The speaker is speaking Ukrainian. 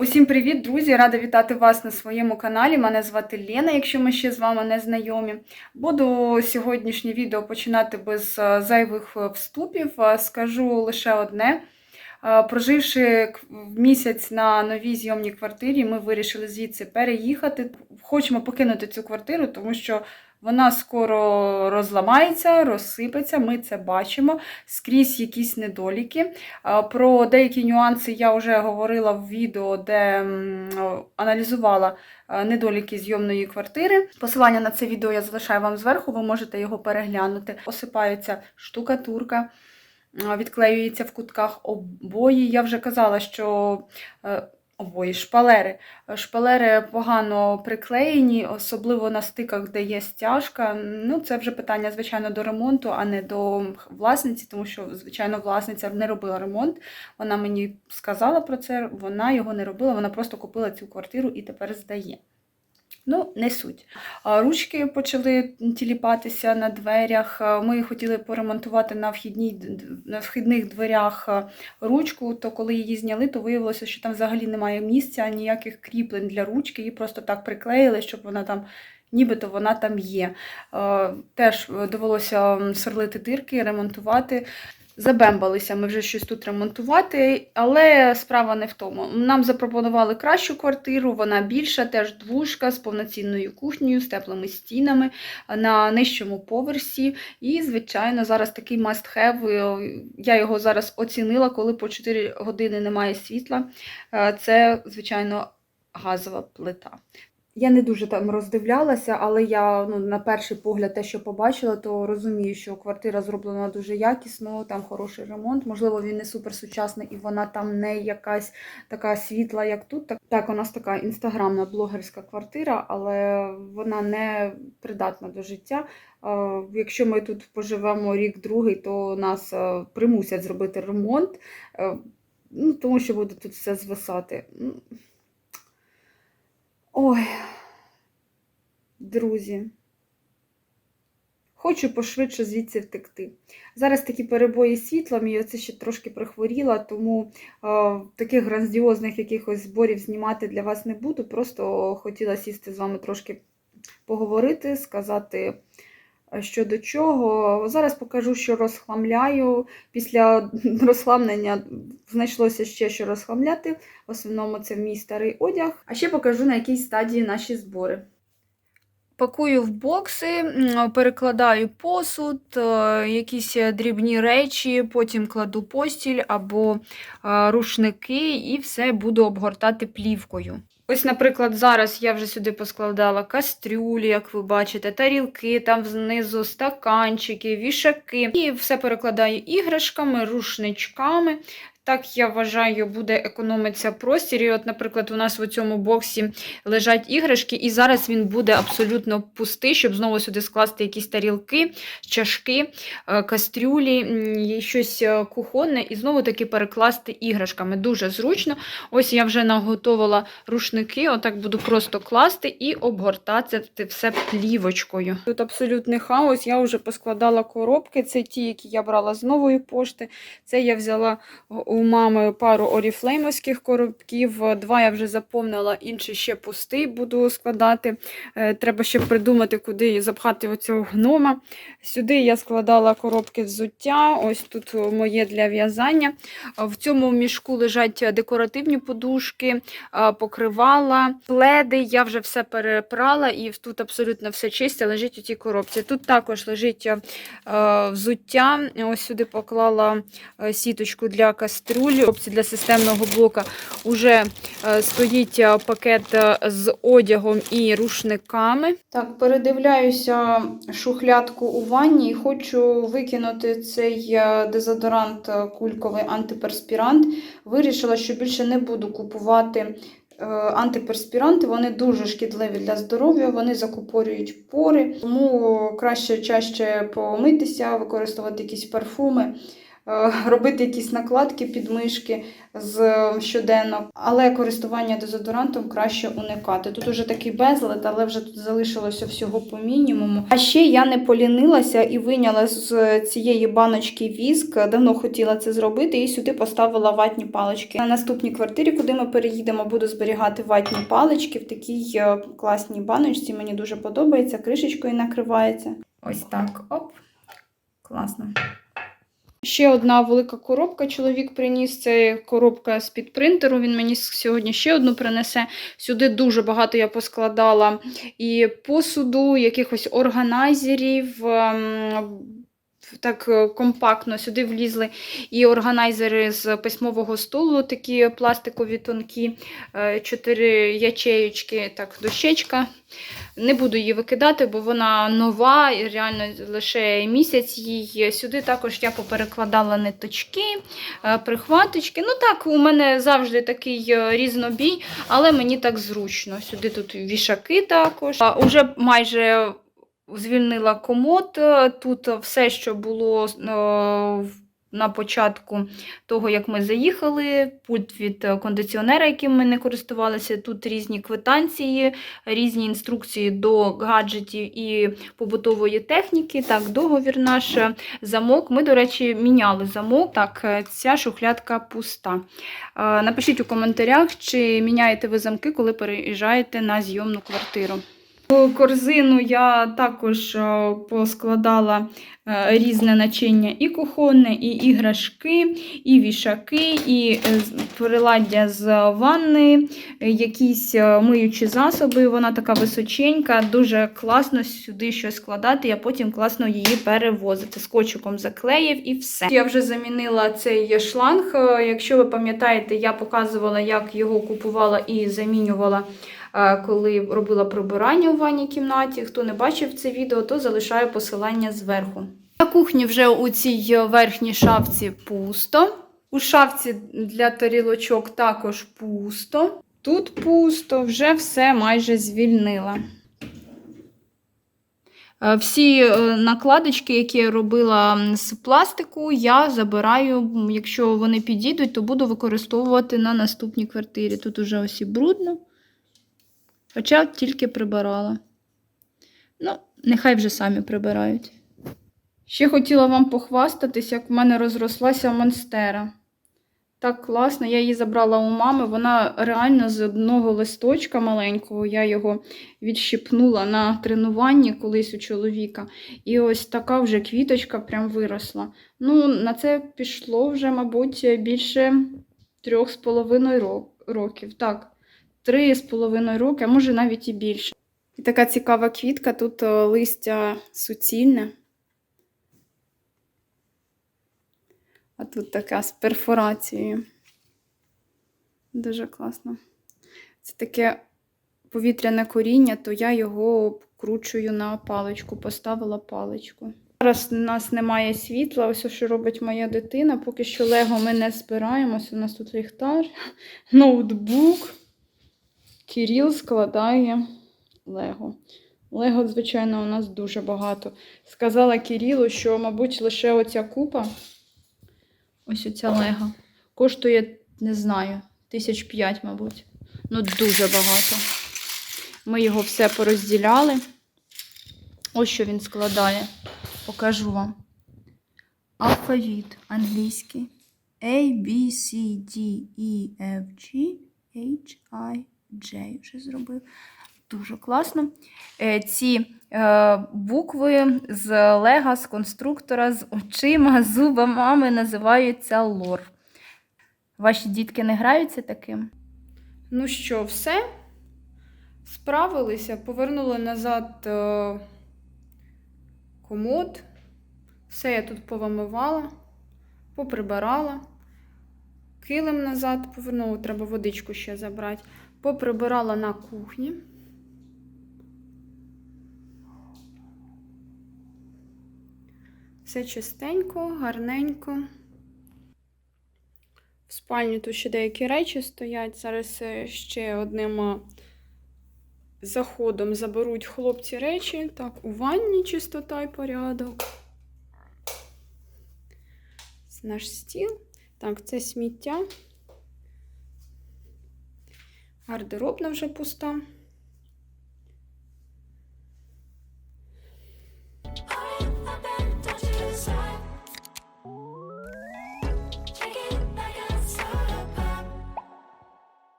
Усім привіт, друзі! Рада вітати вас на своєму каналі. Мене звати Лена, якщо ми ще з вами не знайомі. Буду сьогоднішнє відео починати без е, зайвих е, вступів. Е, Скажу лише одне. Е, Проживши місяць на новій зйомній квартирі, ми вирішили звідси переїхати. Хочемо покинути цю квартиру, тому що вона скоро розламається, розсипеться. Ми це бачимо. Скрізь якісь недоліки. Про деякі нюанси я вже говорила в відео, де аналізувала е, недоліки зйомної квартири. Посилання на це відео я залишаю вам зверху, ви можете його переглянути. Осипається штукатурка, відклеюється в кутках обої. Я вже казала, що е, обої, шпалери. Шпалери погано приклеєні, особливо на стиках, де є стяжка. Ну, це вже питання, звичайно, до ремонту, а не до власниці, тому що, звичайно, власниця не робила ремонт. Вона мені сказала про це, вона його не робила, вона просто купила цю квартиру і тепер здає. Ну, не суть. Ручки почали тіліпатися на дверях. Ми хотіли поремонтувати на, вхідній, на вхідних дверях ручку, то коли її зняли, то виявилося, що там взагалі немає місця, ніяких кріплень для ручки, її просто так приклеїли, щоб вона там. Нібито вона там є. Е, Теж довелося м, сверлити дирки, ремонтувати. Забембалися ми вже щось тут ремонтувати, але справа не в тому. Нам запропонували кращу квартиру, вона більша, теж двушка з повноцінною кухнею, з теплими стінами на нижчому поверсі. І, звичайно, зараз такий must have. е, Я його зараз оцінила, коли по 4 години немає світла. Е, Це, звичайно, газова плита. Я не дуже там роздивлялася, але я ну, на перший погляд те, що побачила, то розумію, що квартира зроблена дуже якісно, там хороший ремонт. Можливо, він не суперсучасний і вона там не якась така світла, як тут. Так, так у нас така інстаграмна блогерська квартира, але вона не придатна до життя. Якщо ми тут поживемо рік-другий, то нас е, примусять зробити ремонт, е, ну, тому що буде тут все звисати. Ой, друзі. Хочу пошвидше звідси втекти. Зараз такі перебої з світлом, і оце ще трошки прихворіла, тому е, таких грандіозних якихось зборів знімати для вас не буду. Просто хотіла сісти з вами трошки поговорити, сказати, е, що до чого. Зараз покажу, що розхламляю. Після розхламлення знайшлося ще що розхламляти. В основному це мій старий одяг. А ще покажу, на якій стадії наші збори. Пакую в бокси, перекладаю посуд, е, якісь дрібні речі, потім кладу постіль або е, рушники і все буду обгортати плівкою. Ось, наприклад, зараз я вже сюди поскладала кастрюлі, як ви бачите, тарілки, там знизу стаканчики, вішаки. І все перекладаю іграшками, рушничками. Так, я вважаю, буде економитися простір. І от, наприклад, у нас в цьому боксі лежать іграшки, і зараз він буде абсолютно пустий, щоб знову сюди скласти якісь тарілки, чашки, е, кастрюлі, щось е, кухонне, і знову таки перекласти іграшками. Дуже зручно. Ось я вже наготовила рушники, отак буду просто класти і обгортати все плівочкою. Тут абсолютний хаос. Я вже поскладала коробки. Це ті, які я брала з нової пошти. Це я взяла у мами пару оріфлеймовських коробків. Два я вже заповнила, інший ще пустий буду складати. Е, Треба ще придумати, куди запхати оцього гнома. Сюди я складала коробки взуття. Ось тут моє для в'язання. В цьому мішку лежать декоративні подушки, покривала, пледи. Я вже все перепрала і тут абсолютно все чисте лежить у цій коробці. Тут також лежить е, взуття. Ось сюди поклала е, сіточку для каструлі. Коробці для системного блока вже е, стоїть е, пакет е, з одягом і рушниками. Так, передивляюся шухлядку у ванні і хочу викинути цей дезодорант кульковий антиперспірант. Вирішила, що більше не буду купувати антиперспіранти. Вони дуже шкідливі для здоров'я, вони закупорюють пори, тому краще чаще помитися, використовувати якісь парфуми. Е, робити якісь накладки, підмишки з щоденно, але користування дезодорантом краще уникати. Тут уже такий безлад, але вже тут залишилося всього по мінімуму. А ще я не полінилася і виняла з цієї баночки віск. Давно хотіла це зробити і сюди поставила ватні палички. На наступній квартирі, куди ми переїдемо, буду зберігати ватні палички в такій е, класній баночці. Мені дуже подобається. Кришечкою накривається. Ось так. Оп. Класно. Ще одна велика коробка. Чоловік приніс. Це коробка з-під принтеру. Він мені сьогодні ще одну принесе. Сюди дуже багато я поскладала і посуду, якихось органайзерів. Так е, компактно сюди влізли і органайзери з письмового столу, такі пластикові тонкі, е, чотири ячеючки, так, дощечка. Не буду її викидати, бо вона нова, і реально лише місяць їй. Сюди також я поперекладала ниточки, е, прихваточки. Ну так, у мене завжди такий різнобій, але мені так зручно. Сюди тут вішаки також. Уже майже звільнила комод. е, Тут все, що було е, на початку того, як ми заїхали, пульт від кондиціонера, яким ми не користувалися. Тут різні квитанції, різні інструкції до гаджетів і побутової техніки. Так, договір наш, е, замок. Ми, до речі, міняли замок. Так, ця шухлядка пуста. Напишіть у коментарях, чи міняєте ви замки, коли переїжджаєте на зйомну квартиру. Корзину я також е, поскладала е, різне начиння і кухонне, і іграшки, і вішаки, і е, приладдя з ванни, якісь миючі засоби. Вона така височенька, дуже класно сюди щось складати, а потім класно її перевозити. Скотчиком заклеїв і все. Я вже замінила цей шланг. Якщо ви пам'ятаєте, я показувала, як його купувала і замінювала коли робила прибирання у ванній кімнаті. Хто не бачив це відео, то залишаю посилання зверху. На кухні вже у цій верхній шафці пусто. У шафці для тарілочок також пусто. Тут пусто, вже все майже звільнила. Е, Всі е, накладочки, які я робила з пластику, я забираю. Якщо вони підійдуть, то буду використовувати на наступній квартирі. Тут уже ось і брудно. Хоча тільки прибирала. Ну, нехай вже самі прибирають. Ще хотіла вам похвастатись, як в мене розрослася монстера. Так класно, я її забрала у мами. Вона реально з одного листочка маленького, я його відщипнула на тренуванні колись у чоловіка. І ось така вже квіточка прям виросла. Ну, на це пішло вже, мабуть, більше трьох з половиною ро- років. Так, три з половиною роки, а може навіть і більше. І така цікава квітка, тут е, листя суцільне. А тут така з перфорацією. Дуже класно. Це таке повітряне коріння, то я його обкручую на паличку, поставила паличку. Зараз у нас немає світла, ось що робить моя дитина. Поки що Лего ми не збираємося. У нас тут ліхтар, ноутбук. Кіріл складає Лего. Лего, звичайно, у нас дуже багато. Сказала Кірілу, що, мабуть, лише оця купа, ось оця Лего, коштує, не знаю, тисяч п'ять, мабуть. Ну, дуже багато. Ми його все порозділяли. Ось що він складає. Покажу вам. Алфавіт англійський. A, B, C, D, E, F, G, H, I, J. Вже зробив. Дуже класно. Е, Ці е, букви з лега, з конструктора, з очима, зубами називаються лор. Ваші дітки не граються таким? Ну що, все? Справилися, повернули назад е, комод. Все я тут повимивала, поприбирала. Килим назад повернула, треба водичку ще забрати. Поприбирала на кухні. Все чистенько, гарненько. В спальні тут ще деякі речі стоять. Зараз е, ще одним е, заходом заберуть хлопці речі. Так, у ванні чистота і порядок. наш стіл. Так, це сміття. Гардеробна вже пуста.